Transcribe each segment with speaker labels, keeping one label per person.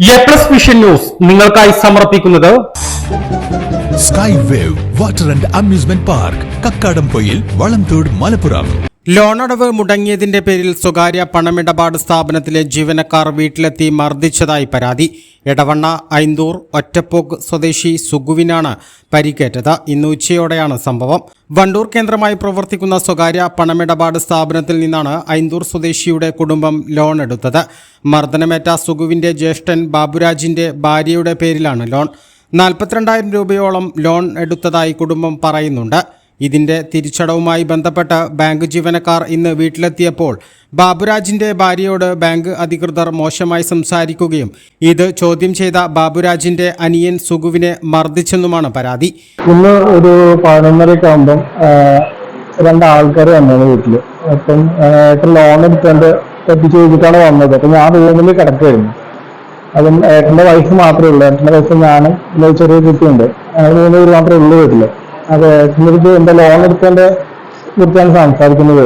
Speaker 1: A plus vision news നിങ്ങൾക്കായി സമർപ്പിക്കുന്നത്
Speaker 2: sky wave water and amusement park Kakkadampoyil Valamthode Malappuram.
Speaker 3: ലോണടവ് മുടങ്ങിയതിന്റെ പേരിൽ സ്വകാര്യ പണമിടപാട് സ്ഥാപനത്തിലെ ജീവനക്കാർ വീട്ടിലെത്തി മർദ്ദിച്ചതായി പരാതി. എടവണ്ണ ഐന്തൂർ ഒറ്റപ്പോക്ക് സ്വദേശി സുഗുവിനാണ് പരിക്കേറ്റത്. ഇന്ന് ഉച്ചയോടെയാണ് സംഭവം. വണ്ടൂർ കേന്ദ്രമായി പ്രവർത്തിക്കുന്ന സ്വകാര്യ പണമിടപാട് സ്ഥാപനത്തിൽ നിന്നാണ് ഐന്തൂർ സ്വദേശിയുടെ കുടുംബം ലോൺ എടുത്തത് മർദ്ദനമേറ്റ സുഗുവിന്റെ ജ്യേഷ്ഠൻ ബാബുരാജിന്റെ ഭാര്യയുടെ പേരിലാണ് ലോൺ. നാൽപ്പത്തിരണ്ടായിരം രൂപയോളം ലോൺ എടുത്തതായി കുടുംബം പറയുന്നുണ്ട്. ഇതിന്റെ തിരിച്ചടവുമായി ബന്ധപ്പെട്ട് ബാങ്ക് ജീവനക്കാർ ഇന്ന് വീട്ടിലെത്തിയപ്പോൾ ബാബുരാജിന്റെ ഭാര്യയോട് ബാങ്ക് അധികൃതർ മോശമായി സംസാരിക്കുകയും ഇത് ചോദ്യം ചെയ്ത ബാബുരാജിന്റെ അനിയൻ സുഗുവിനെ മർദ്ദിച്ചെന്നുമാണ് പരാതി.
Speaker 4: ഇന്ന് ഒരു പതിനൊന്നരയൊക്കെ ആകുമ്പം രണ്ട് ആൾക്കാർ വന്നത് വീട്ടിൽ. അപ്പം ലോൺ എടുത്തുകൊണ്ട് പറ്റി ചോദിച്ചിട്ടാണ് വന്നത്. അപ്പം ഞാൻ റൂമിൽ കിടക്കുകയായിരുന്നു അതും ഏട്ടന്റെ വയസ്സ് മാത്രമേ ഉള്ളൂ. ഏട്ടന്റെ വയസ്സ് ഞാനും ചെറിയ കുട്ടിയുണ്ട്. ഞങ്ങൾ മൂന്ന് പേര് മാത്രമേ ഉള്ളൂ വീട്ടിൽ. അപ്പൊ ഏട്ടന്റെ എന്താ ലോൺ എടുത്തതിന്റെ കുറിച്ചാണ് സംസാരിക്കുന്നത്.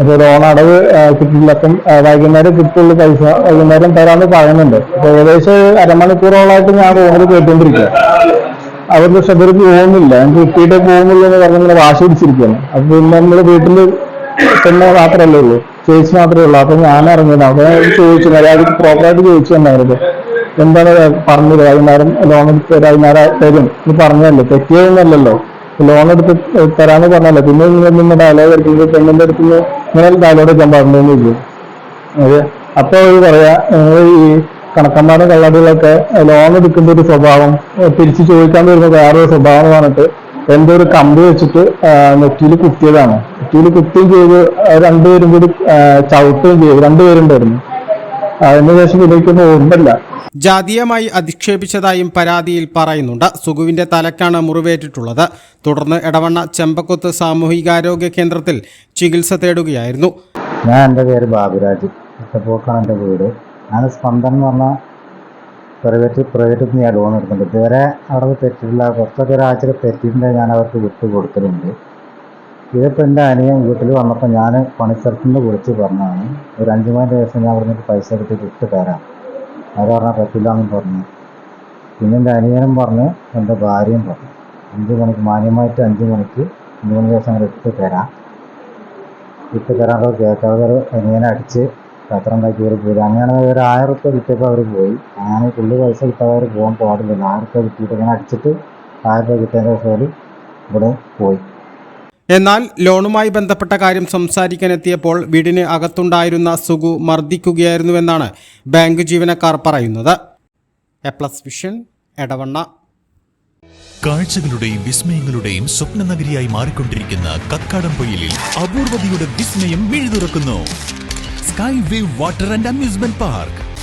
Speaker 4: അപ്പൊ ലോൺ അടവ് കിട്ടില്ല അപ്പം വൈകുന്നേരം കിട്ടുള്ളൂ പൈസ. വൈകുന്നേരം തരാന്ന് പറയുന്നുണ്ട്. അപ്പൊ ഏകദേശം അരമണിക്കൂറോളായിട്ട് ഞാൻ റൂമിൽ കേട്ടുകൊണ്ടിരിക്കുക അവർക്ക് ശ്രദ്ധയ്ക്ക് പോകുന്നില്ല. എനിക്ക് കിട്ടിയിട്ടേ പോകുന്നുള്ളൂ എന്ന് പറഞ്ഞ വാശി പിടിച്ചിരിക്കുകയാണ് അപ്പൊ പിന്നെ നമ്മൾ വീട്ടിൽ പെണ്ണ് മാത്രമല്ലേ ഉള്ളൂ. ചേച്ചി മാത്രമേ ഉള്ളൂ. അപ്പൊ ഞാൻ ഇറങ്ങിയത്. അപ്പൊ ചോദിച്ചു മര്യാദയ്ക്ക് പ്രോപ്പറായിട്ട് ചോദിച്ചു തന്നായിരുന്നു. എന്താണ് പറഞ്ഞത്? വൈകുന്നേരം ലോൺ എടുത്ത് വൈകുന്നേരം തരും. എന്ന് പറഞ്ഞതല്ലേ? തെറ്റിയതെന്നല്ലോ ലോൺ എടുത്ത് തരാന്ന് പറഞ്ഞല്ലോ പിന്നെ നിങ്ങൾ നിന്ന് ഡയലോഗ് എടുക്കുന്നത് പെണ്ണിന്റെ അടുത്ത് ഇങ്ങനെ ഡയലോഗ് എടുക്കാൻ പറഞ്ഞൊന്നുമില്ല അതെ. അപ്പൊ അവർ പറയാ നിങ്ങൾ ഈ കണക്കന്മാരും കള്ളടികളൊക്കെ ലോൺ എടുക്കുന്ന ഒരു സ്വഭാവം തിരിച്ചു ചോദിക്കാൻ വരുന്ന വേറൊരു സ്വഭാവം പറഞ്ഞിട്ട് എന്തോ ഒരു കമ്പി വെച്ചിട്ട് നെറ്റിയിൽ കുത്തിയതാണ്. നെറ്റിയിൽ കുത്തുകയും ചെയ്ത് രണ്ടുപേരും കൂടി ചവിട്ടുകയും ചെയ്തു. രണ്ടുപേരുണ്ടായിരുന്നു. അതിനുശേഷം ഇതിലേക്കൊന്നും ഓർമ്മയില്ല
Speaker 3: ജാതീയമായി അധിക്ഷേപിച്ചതായും പരാതിയിൽ പറയുന്നുണ്ട്. സുഗുവിന്റെ തലക്കാണ് മുറിവേറ്റിട്ടുള്ളത്. തുടർന്ന് എടവണ്ണ ചെമ്പക്കൊത്ത് സാമൂഹികാരോഗ്യ കേന്ദ്രത്തിൽ ചികിത്സ തേടുകയായിരുന്നു.
Speaker 5: ഞാൻ എന്റെ പേര് ബാബുരാജ്. ഒറ്റപ്പോക്കാണ് എന്റെ വീട്. ഞാൻ സ്പന്ദൻ എന്ന് പറഞ്ഞ പ്രൈവറ്റ് പ്രൈവറ്റിൽ നിന്ന് ഞാൻ ലോൺ എടുക്കുന്നുണ്ട് ഇതുവരെ അവിടെ തെറ്റില്ല കുറച്ചൊക്കെ ഒരാഴ്ച തെറ്റിന്റെ ഞാൻ അവർക്ക് വിട്ടു കൊടുത്തിട്ടുണ്ട്. ഇതിപ്പോൾ എന്റെ അനിയൻ വീട്ടിൽ വന്നപ്പോൾ ഞാൻ പണിസ്ഥലത്തുനിന്ന് വിളിച്ച് പറഞ്ഞതാണ്. ഒരു അഞ്ച് മണിന്റെ ദിവസം ഞാൻ അവിടെ പൈസ എടുത്തിട്ട് ഇട്ട് തരാം അവർ പറഞ്ഞാൽ പറ്റില്ല എന്ന് പറഞ്ഞു. പിന്നെ എന്റെ അനിയനും പറഞ്ഞു എന്റെ ഭാര്യയും പറഞ്ഞു. അഞ്ച് മണിക്ക് മാന്യമായിട്ട് അഞ്ച് മണിക്ക് അഞ്ച് മണി ദിവസം അങ്ങനെ ഇട്ട് തരാം. ഇട്ട് തരാൻ കേട്ടവർ അനിയനെ അടിച്ച് പത്രം ഉണ്ടാക്കി അവർ പോയി. അങ്ങനെ ഒരു ആയിരം റുപ്യ കിട്ടിയപ്പോൾ അവർ പോയി. അങ്ങനെ പുള്ളി പൈസ കിട്ടാതെ അവർ പോകാൻ പാടില്ല. ആയിരം റുപ്യ കിട്ടിയിട്ട് അങ്ങനെ അടിച്ചിട്ട് ആയിരം റുപ്യ കിട്ടിയതിന്റെ ശേഷം ഇവിടെ പോയി.
Speaker 3: എന്നാൽ ലോണുമായി ബന്ധപ്പെട്ട കാര്യം സംസാരിക്കാനെത്തിയപ്പോൾ വീടിന് അകത്തുണ്ടായിരുന്ന സുഗു മർദ്ദിക്കുകയായിരുന്നുവെന്നാണ് ബാങ്ക് ജീവനക്കാർ പറയുന്നത്. A plus vision Edavanna.
Speaker 2: കാഴ്ചകളുടെയും വിസ്മയങ്ങളുടെയും സ്വപ്ന നഗരിയായി മാറിക്കൊണ്ടിരിക്കുന്ന കക്കാടംപൊയിലിൽ അപൂർവതയുടെ വിസ്മയം മിഴുതുറക്കുന്നു. Sky wave water and amusement park.